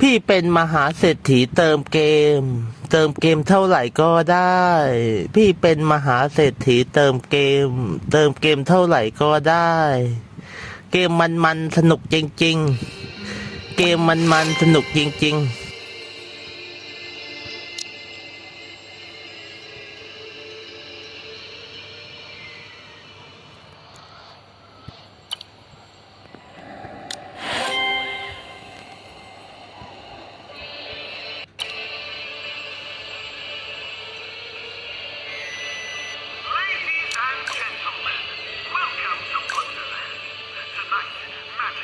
พี่เป็นมหาเศรษฐีเติมเกม เติมเกมเท่าไหร่ก็ได้ พี่เป็นมหาเศรษฐีเติมเกม เติมเกมเท่าไหร่ก็ได้ เกมมันมันสนุกจริง ๆ เกมมันมันสนุกจริง ๆ